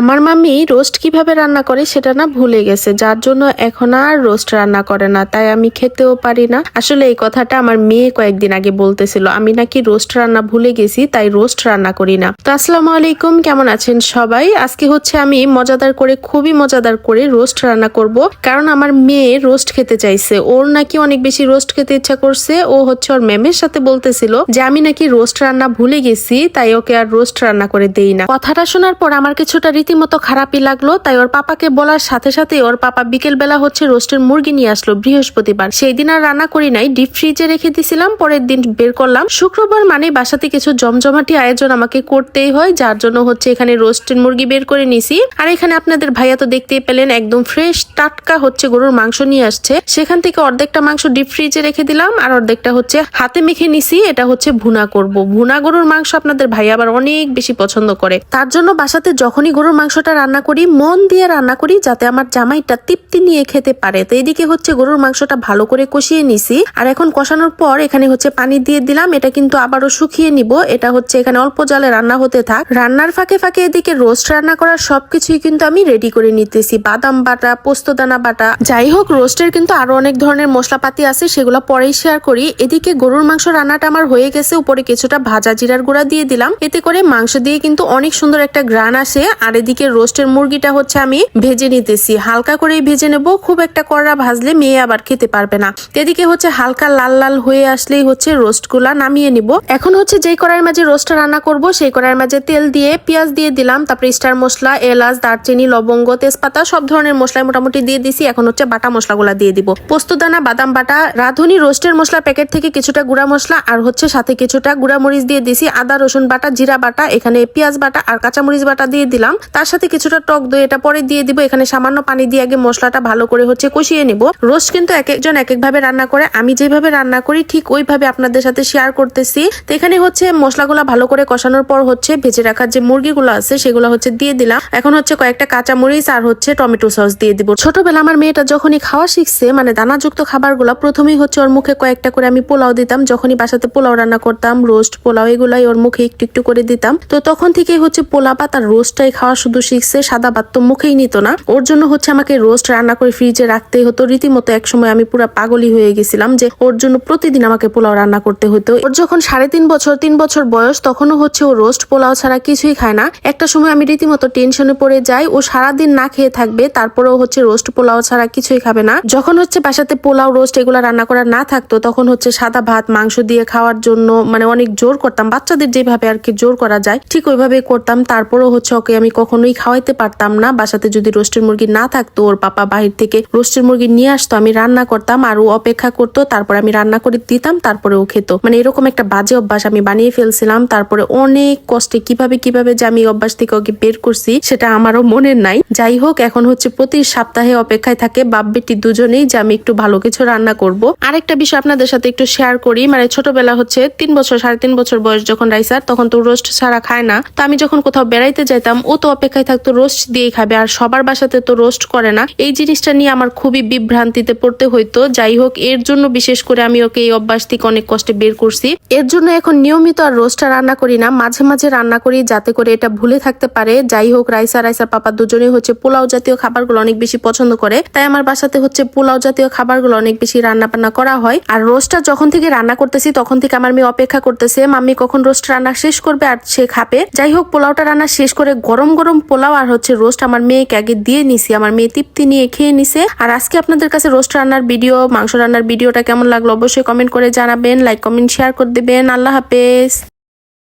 আমার মামি রোস্ট কীভাবে রান্না করে সেটা না ভুলে গেছে, যার জন্য এখন আর রোস্ট রান্না করে না, তাই আমি খেতেও পারি না। আসলে এই কথাটা আমার মেয়ে কয়েকদিন আগে বলতেছিল, আমি নাকি রোস্ট রান্না ভুলে গেছি, তাই রোস্ট রান্না করি না। তো আসসালামু আলাইকুম, কেমন আছেন সবাই? আজকে হচ্ছে আমি মজাদার করে, খুবই মজাদার করে রোস্ট রান্না করব, কারণ আমার মেয়ে রোস্ট খেতে চাইছে। ওর নাকি অনেক বেশি রোস্ট খেতে ইচ্ছা করছে, ও হচ্ছে ওর ম্যামের সাথে বলতেছিল যে, আমি নাকি রোস্ট রান্না ভুলে গেছি, তাই ওকে আর রোস্ট রান্না করে দেই না। কথাটা শোনার পর আমার কিছুটা রীতিমতো খারাপই লাগল, তাই ওর পাপাকে বলার সাথে সাথে ওর পাপা বিকেল বেলা হচ্ছে রোস্টের মুরগি নিয়ে আসলো বৃহস্পতিবার। সেই দিন আর রান্না করি নাই, ডিপ ফ্রিজে রেখে দিছিলাম, পরের দিন বের করলাম। শুক্রবার মানে বাসাতে কিছু জমজমাটি আয়োজন আমাকে করতেই হয়, যার জন্য হচ্ছে এখানে রোস্টের মুরগি বের করে নিছি। আর এখানে আপনাদের ভাইয়া তো দেখতেই পেলেন, একদম ফ্রেশ টাটকা হচ্ছে গরুর মাংস নিয়ে আসছে। সেখান থেকে অর্ধেকটা মাংস ডিপ ফ্রিজে রেখে দিলাম, আর অর্ধেকটা হচ্ছে হাতে মেখে নিছি, এটা হচ্ছে ভুনা করব। ভুনা গরুর মাংস আপনাদের ভাই আবার অনেক বেশি পছন্দ করে। তার জন্য বাসাতে যখনই গরুর মাংসটা রান্না করি, মন দিয়ে রান্না করি যাতে আমার জামাইটা তৃপ্তি নিয়ে খেতে পারে। তো এদিকে হচ্ছে গরুর মাংসটা ভালো করে কষিয়ে নিছি। আর এখন কষানোর পর এখানে হচ্ছে পানি দিয়ে দিলাম, এটা কিন্তু আবারও শুকিয়ে নিব। এটা হচ্ছে এখানে অল্প জলে রান্না হতে থাক। রান্নার ফাঁকে ফাঁকে এদিকে রোস্ট রান্না করার সবকিছুই কিন্তু আমি রেডি করে নিতেছি। বাদাম বাটা পোস্তদানা বাটা। যাই হোক, রোস্টের কিন্তু আরও অনেক ধরনের মশলাপাতি আছে, সেগুলো পরেই শেয়ার করি। এদিকে গরুর মাংস রান্নাটা আমার হয়ে গেছে, উপরে কিছুটা ভাজা জিরার গুঁড়া দিয়ে দিলাম। এতে করে মাংস দিয়ে কিন্তু অনেক সুন্দর একটা গ্রান আসে। আর এদিকে রোস্টের মুরগিটা হচ্ছে আমি ভেজে নিতেছি। হালকা করেই ভেজে নেব, খুব একটা কড়া ভাজলে মেয়ে আবার খেতে পারবে না। এদিকে হচ্ছে হালকা লাল লাল হয়ে আসলেই হচ্ছে রোস্টগুলা নামিয়ে নিব। এখন হচ্ছে যেই কড়াইয়ের মাঝে রোস্টটা রান্না করব, সেই কড়াইয়ের মাঝে তেল দিয়ে পেঁয়াজ দিয়ে দিলাম, তারপরে স্টার মশলা, এলাচ, দারচিনি, লবঙ্গ, তেজপাতা, সব ধরনের মশলা মোটামুটি দিয়ে দিছি। এখন হচ্ছে বাটা মশলাগুলা দিয়ে দিব। পোস্তদানা বাদাম বাটা, রাঁধুনি রোস্টের মশলা প্যাকেট থেকে কিছুটা গুঁড়া মশলা আর হচ্ছে সাথে কিছুটা গুঁড়া মরিচ দিয়ে দিছি। আদা, রসুন বাটা, জিরা বাটা, এখানে পেঁয়াজ বাটা আর কাঁচামরিচ বাটা দিয়ে দিলাম। তার সাথে কিছুটা টক দই এটা পরে দিয়ে দিব। এখানে সামান্য পানি দিয়ে আগে মশলাটা ভালো করে হচ্ছে কষিয়ে নিব। রোস্ট কিন্তু এক একজন এক একভাবে রান্না করে। আমি যেভাবে রান্না করি ঠিক ওইভাবে আপনাদের সাথে শেয়ার করতেছি। তো এখানে হচ্ছে মশলাগুলো ভালো করে কষানোর পর হচ্ছে ভেজে রাখার যে মুরগিগুলো আছে সেগুলো হচ্ছে দিয়ে দিলাম। এখন হচ্ছে কয়েকটা কাঁচা মরিচ আর হচ্ছে টমেটো সস দিয়ে দিব। ছোটবেলা আমার মেয়েটা যখনই খাওয়া শিখছে মানে দানাযুক্ত খাবারগুলো প্রথমেই হচ্ছে ওর মুখে কয়েকটা করে আমি পোলাও দিতাম। যখনই বাসাতে পোলাও রান্না করতাম, রোস্ট, পোলাও, এগুলাই ওর মুখে একটু একটু করে দিতাম। তো তখন থেকেই হচ্ছে পোলা আর রোস্টটাই খাওয়া শুধু শিখছে, সাদা ভাত তো মুখেই নিত না। ওর জন্য হচ্ছে আমাকে রোস্ট রান্না করে ফ্রিজে রাখতেই হতো। রীতিমতো এক সময় আমি পুরো পাগলই হয়ে গেছিলাম যে ওর জন্য প্রতিদিন আমাকে পোলাও রান্না করতে হতো। ওর যখন সাড়ে তিন বছর তিন বছর বয়স, তখনও হচ্ছে ও রোস্ট পোলাও ছাড়া কিছুই খায় না। একটা সময় আমি রীতিমতো টেনশনে পড়ে যাই, ও সারাদিন না খেয়ে থাকবে, তারপরেও হচ্ছে রোস্ট পোলাও ছাড়া কিছুই খাবে না। যখন হচ্ছে বাসাতে পোলাও, রোস্ট এগুলো রান্না করা না থাকতো, তখন হচ্ছে সাদা ভাত, মাংস দিয়ে খাওয়ার জন্য মানে অনেক জোর করতাম। বাচ্চাদের যেভাবে আর কি জোর করা যায়, ঠিক ওইভাবে করতাম। তারপরেও হচ্ছে ওকে আমি কখনোই খাওয়াইতে পারতাম না। বাসাতে যদি রোস্টের মুরগি না থাকতো, ওর পাপা বাহির থেকে রোস্টের মুরগি নিয়ে আসতো, আমি রান্না করতাম আর ও অপেক্ষা করতো, তারপর আমি রান্না করে দিতাম, তারপরে ও খেত। মানে এরকম একটা বাজে অভ্যাস আমি বানিয়ে ফেলছিলাম, তারপরে অনেক কষ্টে কীভাবে কীভাবে যে আমি অভ্যাস থেকে ওকে বের করছি, সেটা আমারও মনের নাই। যাই হোক, এখন হচ্ছে প্রতি সপ্তাহে অপেক্ষায় থাকে বাপ বেটি দুজনেই যে আমি একটু ভালো কিছু রান্না করব। আরেকটা বিষয় আপনাদের সাথে একটু শেয়ার করি মানে ছোটবেলা হচ্ছে তিন বছর, সাড়ে তিন বছর বয়স যখন রাইসার, তখন তো রোস্ট ছাড়া খায় না। তো আমি যখন কোথাও বেড়াইতে যাইতাম, ও তো অপেক্ষায় থাকতো রোস্ট দিয়েই খাবে। আর সবার বাসাতে তো রোস্ট করে না। এই জিনিসটা নিয়ে আমার খুবই বিভ্রান্তিতে পড়তে হইতো। যাই হোক, এর জন্য বিশেষ করে আমি ওকে এই অভ্যাস থেকে অনেক কষ্টে বের করছি। এর জন্য এখন নিয়মিত আর রোস্টটা রান্না করি না। মাঝে মাঝে রান্না করি যাতে করে এটা ভুলে থাকতে পারে। যাই হোক, রাইসা, রাইসার পাপা দুজনেই হচ্ছে পোলাও জাতীয় খাবারগুলো অনেক বেশি পছন্দ করে। তাই আমার বাসাতে হচ্ছে পোলাও জাতীয় খাবারগুলো অনেক বেশি রান্না বান্না করা হয়। আর রোস্টটা যখন থেকে রান্না করতেছি, তখন থেকে আমার মেয়ে অপেক্ষা করতেছে, মাম্মি, কখন রোস্ট রান্না শেষ করবে আর সে খাবে? যাই হোক, পোলাওটা রান্না শেষ করে গরম গরম পোলাও আর হচ্ছে রোস্ট আমার মেয়েকে আগে দিয়ে নিছি। আমার মেয়ে তৃপ্তি নিয়ে খেয়ে নিছে। আর আজকে আপনাদের কাছে রোস্ট রান্নার ভিডিও, মাংস রান্নার ভিডিওটা কেমন লাগল অবশ্যই কমেন্ট করে জানাবেন লাইক কমেন্ট শেয়ার করে দেবেন। আল্লাহ হাফেজ।